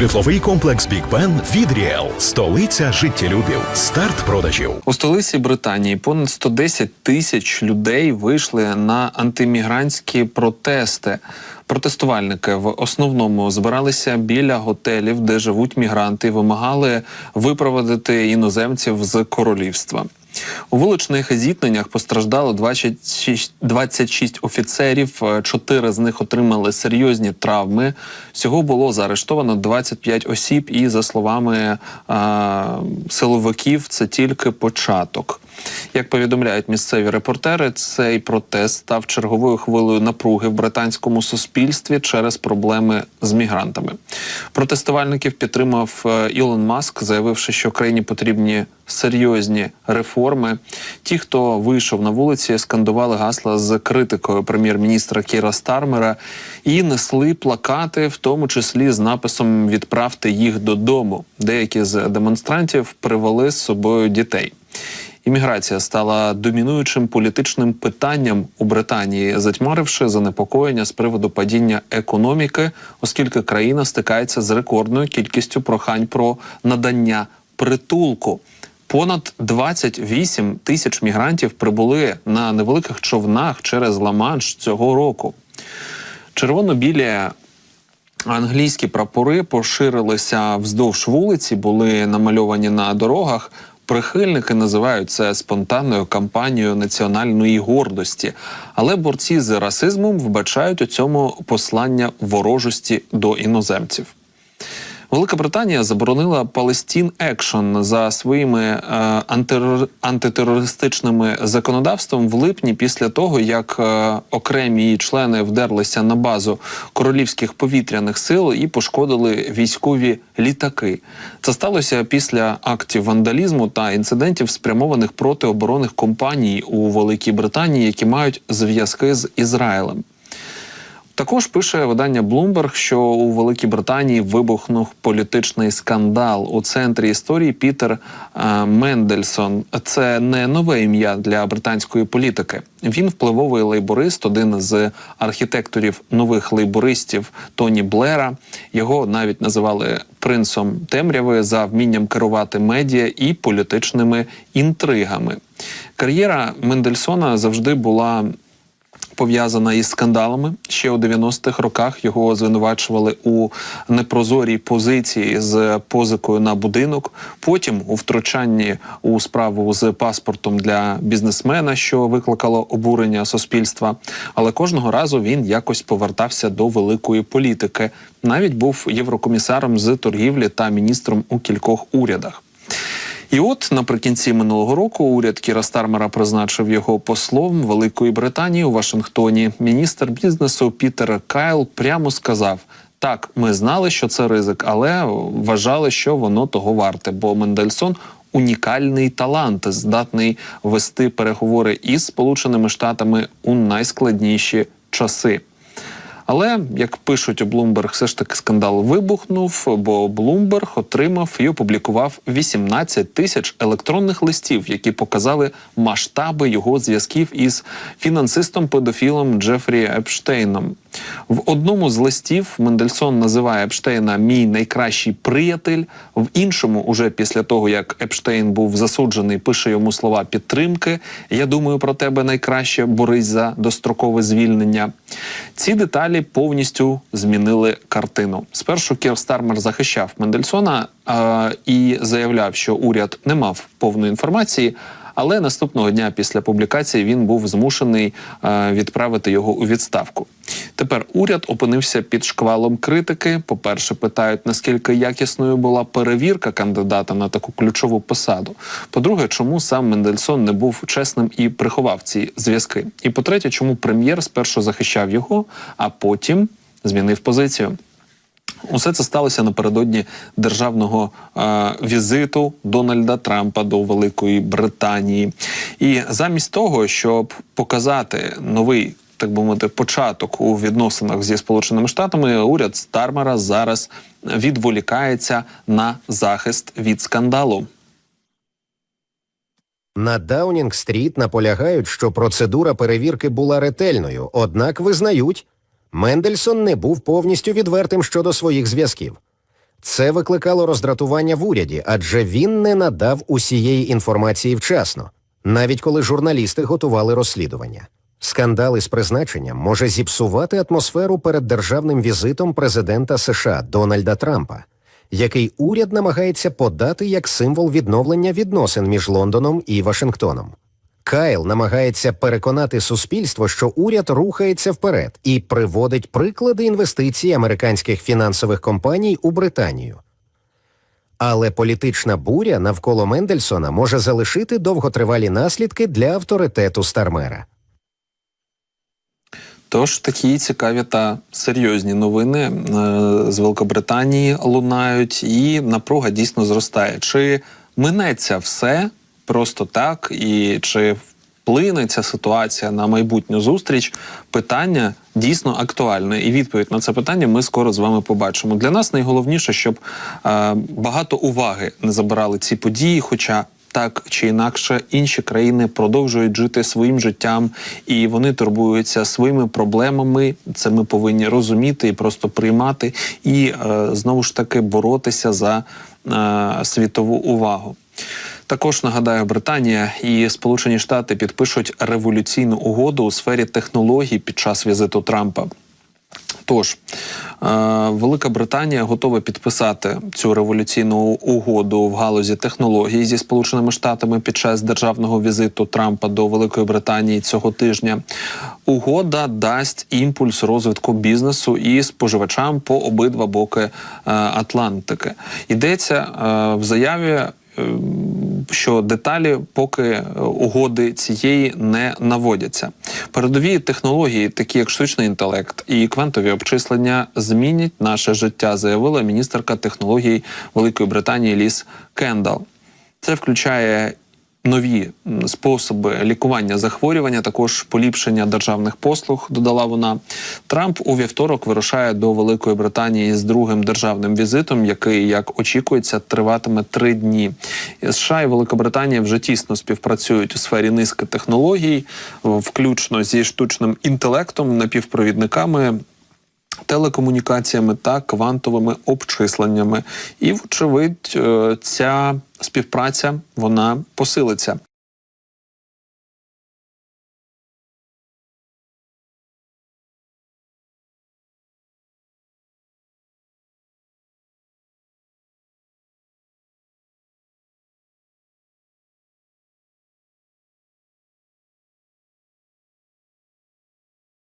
Житловий комплекс Бік Бен від Ріел. Столиця життєлюбів. Старт продажів. У столиці Британії понад 110 тисяч людей вийшли на антимігрантські протести. Протестувальники в основному збиралися біля готелів, де живуть мігранти, вимагали випроводити іноземців з королівства. У вуличних зіткненнях постраждало 26, 26 офіцерів. е, Чотири з них отримали серйозні травми. Всього було заарештовано 25 осіб, і за словами а, силовиків, це тільки початок. Як повідомляють місцеві репортери, цей протест став черговою хвилею напруги в британському суспільстві через проблеми з мігрантами. Протестувальників підтримав е, Ілон Маск, заявивши, що країні потрібні серйозні реформи. Ті, хто вийшов на вулиці, скандували гасла з критикою прем'єр-міністра Кіра Стармера і несли плакати, в тому числі з написом Відправте їх додому. Деякі з демонстрантів привели з собою дітей. Імміграція стала домінуючим політичним питанням у Британії, затьмаривши занепокоєння з приводу падіння економіки, оскільки країна стикається з рекордною кількістю прохань про надання притулку. Понад 28 тисяч мігрантів прибули на невеликих човнах через Ла-Манш цього року. Червоно-білі англійські прапори поширилися вздовж вулиці, були намальовані на дорогах. Прихильники називають це спонтанною кампанією національної гордості, але борці з расизмом вбачають у цьому послання ворожості до іноземців. Велика Британія заборонила Palestine Action за своїми е, антитерор- антитерористичними законодавством в липні після того, як е, окремі її члени вдерлися на базу королівських повітряних сил і пошкодили військові літаки. Це сталося після актів вандалізму та інцидентів, спрямованих проти оборонних компаній у Великій Британії, які мають зв'язки з Ізраїлем. Також пише видання Bloomberg, що у Великій Британії вибухнув політичний скандал у центрі історії Пітер е, Мендельсон. Це не нове ім'я для британської політики. Він впливовий лейборист, один з архітекторів нових лейбористів Тоні Блера. Його навіть називали принцом темряви за вмінням керувати медіа і політичними інтригами. Кар'єра Мендельсона завжди була пов'язана із скандалами. Ще у 90-х роках його звинувачували у непрозорій позиції з позикою на будинок. Потім у втручанні у справу з паспортом для бізнесмена, що викликало обурення суспільства. Але кожного разу він якось повертався до великої політики. Навіть був єврокомісаром з торгівлі та міністром у кількох урядах. І от наприкінці минулого року уряд Кіра Стармера призначив його послом Великої Британії у Вашингтоні. Міністр бізнесу Пітер Кайл прямо сказав: так, ми знали, що це ризик, але вважали, що воно того варте, бо Мендельсон. Унікальний талант, здатний вести переговори із Сполученими Штатами у найскладніші часи. Але як пишуть у Bloomberg, все ж таки скандал вибухнув, бо Bloomberg отримав і опублікував 18 тисяч електронних листів, які показали масштаби його зв'язків із фінансистом педофілом Джефрі Епштейном. В одному з листів Мендельсон називає Епштейна мій найкращий приятель. В іншому, уже після того як Епштейн був засуджений, пише йому слова підтримки. Я думаю про тебе найкраще, борись за дострокове звільнення. Ці деталі повністю змінили картину. Спершу Кір Стармер захищав Мендельсона е, і заявляв, що уряд не мав повної інформації. Але наступного дня після публікації він був змушений е, відправити його у відставку. Тепер уряд опинився під шквалом критики. По-перше, питають, наскільки якісною була перевірка кандидата на таку ключову посаду. По-друге, чому сам Мендельсон не був чесним і приховав ці зв'язки. І по-третє, чому прем'єр спершу захищав його, а потім змінив позицію. Усе це сталося напередодні державного е, візиту Дональда Трампа до Великої Британії. І замість того, щоб показати новий. Так би мовити, початок у відносинах зі сполученими штатами уряд Стармера зараз відволікається на захист від скандалу. На Даунінг-стріт наполягають, що процедура перевірки була ретельною, однак визнають, Мендельсон не був повністю відвертим щодо своїх зв'язків. Це викликало роздратування в уряді, адже він не надав усієї інформації вчасно, навіть коли журналісти готували розслідування. Скандали з призначенням може зіпсувати атмосферу перед державним візитом президента США Дональда Трампа, який уряд намагається подати як символ відновлення відносин між Лондоном і Вашингтоном. Кайл намагається переконати суспільство, що уряд рухається вперед і приводить приклади інвестицій американських фінансових компаній у Британію. Але політична буря навколо Мендельсона може залишити довготривалі наслідки для авторитету Стармера. Тож такі цікаві та серйозні новини е, з Великобританії лунають, і напруга дійсно зростає. Чи минеться все просто так, і чи вплине ця ситуація на майбутню зустріч? Питання дійсно актуальне, і відповідь на це питання ми скоро з вами побачимо. Для нас найголовніше, щоб е, багато уваги не забирали ці події, хоча так чи інакше інші країни продовжують жити своїм життям, і вони турбуються своїми проблемами. Це ми повинні розуміти і просто приймати, і е, знову ж таки боротися за е, світову увагу. Також нагадаю, Британія і Сполучені Штати підпишуть революційну угоду у сфері технологій під час візиту Трампа. Тож, е, Велика Британія готова підписати цю революційну угоду в галузі технологій зі Сполученими Штатами під час державного візиту Трампа до Великої Британії цього тижня. Угода дасть імпульс розвитку бізнесу і споживачам по обидва боки е, Атлантики. Йдеться е, в заяві. Що деталі поки е, угоди цієї не наводяться. Передові технології, такі як штучний інтелект і квантові обчислення, змінять наше життя, заявила міністерка технологій Великої Британії Ліс Кендал. Це включає нові способи лікування захворювання, також поліпшення державних послуг. Додала вона. Трамп у вівторок вирушає до Великої Британії з другим державним візитом, який, як очікується, триватиме три дні. США і Велика Британія вже тісно співпрацюють у сфері низки технологій, включно зі штучним інтелектом, напівпровідниками телекомунікаціями та квантовими обчисленнями. І, вочевидь, е, ця співпраця вона посилиться.